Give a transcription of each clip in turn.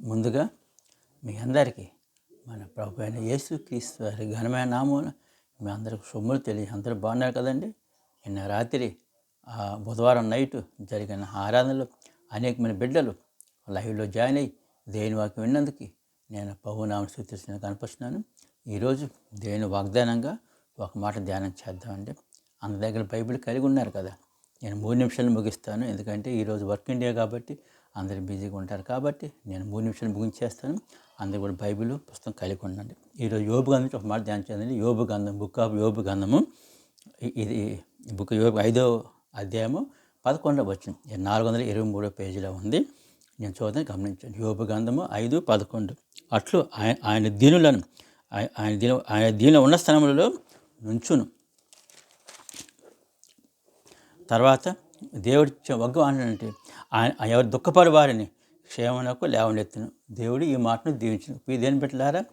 ముందుగా మీ అందరికీ మన ప్రభు అయిన యేసు క్రీస్తు వారి ఘనమైన నామం మీ అందరికి సొమ్ములు తెలియ అందరూ బాగున్నారు కదండి? నిన్న రాత్రి బుధవారం నైట్ జరిగిన ఆరాధనలో అనేకమైన బిడ్డలు లైవ్లో జాయిన్ అయ్యి దేని వాక్యం విన్నందుకు నేను పౌనామని సూచిస్తున్నాను కనిపిస్తున్నాను ఈరోజు దేని వాగ్దానంగా ఒక మాట ధ్యానం చేద్దామండి. అందరి దగ్గర బైబిల్ కలిగి ఉన్నారు కదా? నేను మూడు నిమిషాలు ముగిస్తాను. ఎందుకంటే ఈరోజు వర్కింగ్ డే కాబట్టి అందరు బిజీగా ఉంటారు కాబట్టి నేను మూడు నిమిషాలు ముగించేస్తాను. అందరు కూడా బైబిల్ పుస్తకం కలిగి ఉండండి. ఈరోజు యోబు గంధం ఒక మాట ధ్యానం చేయండి యోబు గంధం బుక్ ఆఫ్ యోబు గంధము ఇది బుక్ యోబు ఐదో అధ్యాయము పదకొండవ వచ్చిన నాలుగు వందల ఇరవై మూడో పేజీలో ఉంది. నేను చూద్దాం గమనించండి. యోబు గంధము ఐదు పదకొండు. అట్లు ఆయన ఆయన దీనులను ఆయన దీని ఆయన దీనిలో ఉన్న స్థలములలో నుంచును. తర్వాత దేవుడి వగ్గు అంటే ఆయన ఎవరు దుఃఖపడి వారిని క్షేమనకు లేవనెత్తును. దేవుడు ఈ మాటను దీవించిన. దేని పెట్టలారా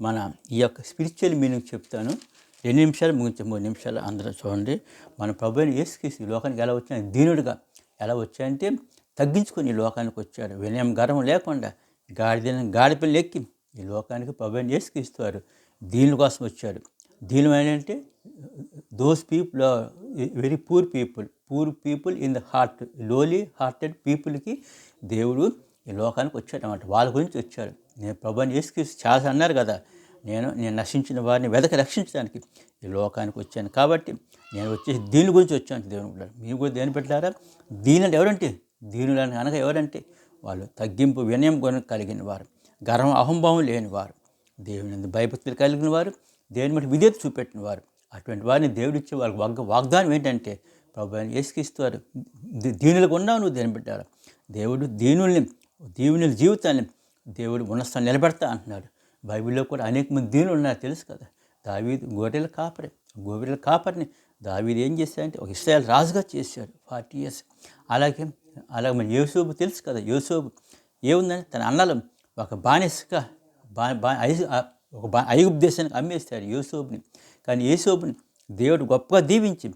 మన ఈ యొక్క స్పిరిచువల్ మీనింగ్ చెప్తాను. రెండు నిమిషాలు ముగించే మూడు నిమిషాలు అందరూ చూడండి. మన ప్రభుని ఏసుకేసి ఈ లోకానికి ఎలా వచ్చిన దీనుడిగా ఎలా వచ్చాయంటే తగ్గించుకొని ఈ లోకానికి వచ్చాడు. వినయం గర్వం లేకుండా గాడిదిన గాడిపల్లి ఎక్కి ఈ లోకానికి ప్రభుని యేసుక్రీస్తువారు దీని కోసం వచ్చాడు. దీని ఏంటంటే those people very poor people poor people in the heart lowly hearted పీపుల్కి దేవుడు ఈ లోకానికి వచ్చాడు అన్నమాట వాళ్ళ గురించి వచ్చాడు. నేను ప్రభుని యేసుక్రీస్తు చాలా అన్నారు కదా నేను నేను నశించిన వారిని వెదక రక్షించడానికి ఈ లోకానికి వచ్చాను. కాబట్టి నేను వచ్చేసి దీని గురించి వచ్చాను. దేవుని కూడా మీరు కూడా దేని పెట్టారా దీని ఎవరంటే? దీనులని అనగా ఎవరంటే? వాళ్ళు తగ్గింపు వినయం గుణ కలిగిన వారు. గర్వం అహంభావం లేని వారు. దేవుని భయభక్తులు కలిగిన వారు. దేవుని బట్టి విధేత చూపెట్టిన వారు. అటువంటి వారిని దేవుడిచ్చే వాళ్ళకి వారికి వాగ్ వాగ్దానం ఏంటంటే ప్రభు ఆయన యేసుక్రీస్తువారు దీనులకు ఉన్నావు నువ్వు దేని పెట్టారు దేవుడు దీనుల్ని దీవుని జీవితాన్ని దేవుడు ఉన్నస్థానం నిలబెడతా అంటున్నాడు. బైబిల్లో కూడా అనేక మంది దీనులు ఉన్నారు తెలుసు కదా. దావీదు గొర్రెల కాపరి గోబెల కాపరిని దావీదు ఏం చేశాడంటే ఒక ఇస్రాయల్ రాజుగా చేశాడు ఫార్టీ ఇయర్స్. అలాగే అలాగే మరి యోసోబు తెలుసు కదా యోసోబు ఏముందని తన అన్నలు ఒక బానిసగా బా బా ఒక బా ఐగుప్ దేశానికి అమ్మేస్తాడు యోసోబుని కానీ యేసోబుని దేవుడు గొప్పగా దీవించి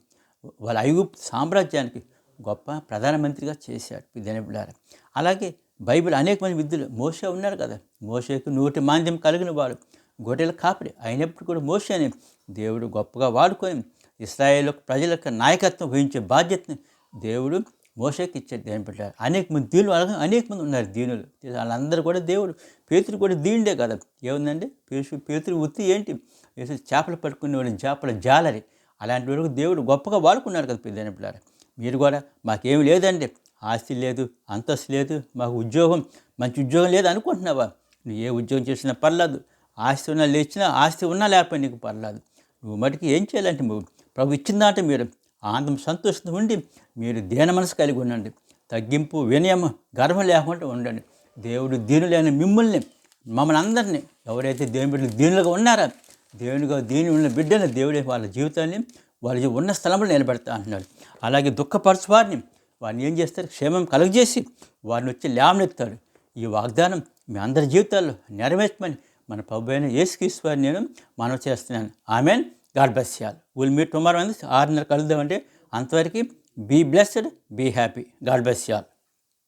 వాళ్ళ ఐగుప్తు సామ్రాజ్యానికి గొప్ప ప్రధానమంత్రిగా చేశాడు విద్యానిపుడారు అలాగే బైబిల్ అనేక మంది విద్యులు మోసే ఉన్నారు కదా. మోసేకు నూటి మాంద్యం కలిగిన వాడు గొడెల కాపరి అయినప్పుడు కూడా మోసేని దేవుడు గొప్పగా వాడుకొని ఇస్రాయేల్ ప్రజలకు నాయకత్వం వహించే బాధ్యతని దేవుడు మోసేకి ఇచ్చాడు దేవుని పెట్టారు అనేక మంది దీనులు అలాగే అనేక మంది ఉన్నారు దీనులు. వాళ్ళందరూ కూడా దేవుడు పేతురు కూడా దీనుడే కదా. ఏముందండి? పేసు పేతురు ఉత్తి ఏంటి? చేపలు పట్టుకునే వాళ్ళు చేపల జాలరి. అలాంటి వరకు దేవుడు గొప్పగా వాడుకున్నారు కదా పెద్ద పిల్లలు మీరు కూడా మాకేమి లేదండి. ఆస్తి లేదు అంతస్తు లేదు మాకు ఉద్యోగం మంచి ఉద్యోగం లేదు అనుకుంటున్నావా? నువ్వు ఏ ఉద్యోగం చేసినా పర్లేదు. ఆస్తి ఉన్నా లేచినా ఆస్తి ఉన్నా లేకపోయినా నీకు పర్లేదు. నువ్వు మటుకు ఏం చేయాలంటే నువ్వు ప్రభు ఇచ్చిన దాంట్లో మీరు ఆనందం సంతోషంతో ఉండి మీరు దేన మనసు కలిగి ఉండండి. తగ్గింపు వినయం గర్వం లేకుండా ఉండండి. దేవుడు దీనులైన మిమ్మల్ని మమ్మల్ని అందరినీ ఎవరైతే దేవుని బిడ్డలు దీనులుగా ఉన్నారో దేవునిగా దీని ఉన్న బిడ్డని దేవుడే వాళ్ళ జీవితాన్ని వాళ్ళ ఉన్న స్థలంలో నిలబెడతా అంటున్నాడు. అలాగే దుఃఖపరచు వారిని వారిని ఏం చేస్తారు? క్షేమం కలుగజేసి వారిని వచ్చి లేవనెత్తాడు ఈ వాగ్దానం మీ అందరి జీవితాల్లో నెరవేర్చమని మన ప్రభు అయిన వారిని నేను మనవి చేస్తున్నాను. ఆమెన్. గాడ్ బ్లెస్ చేయాలి విల్ మీట్ టుమారో అంది ఆరున్నర కలుద్దామంటే అంతవరకు be blessed be happy. God bless చేయాలి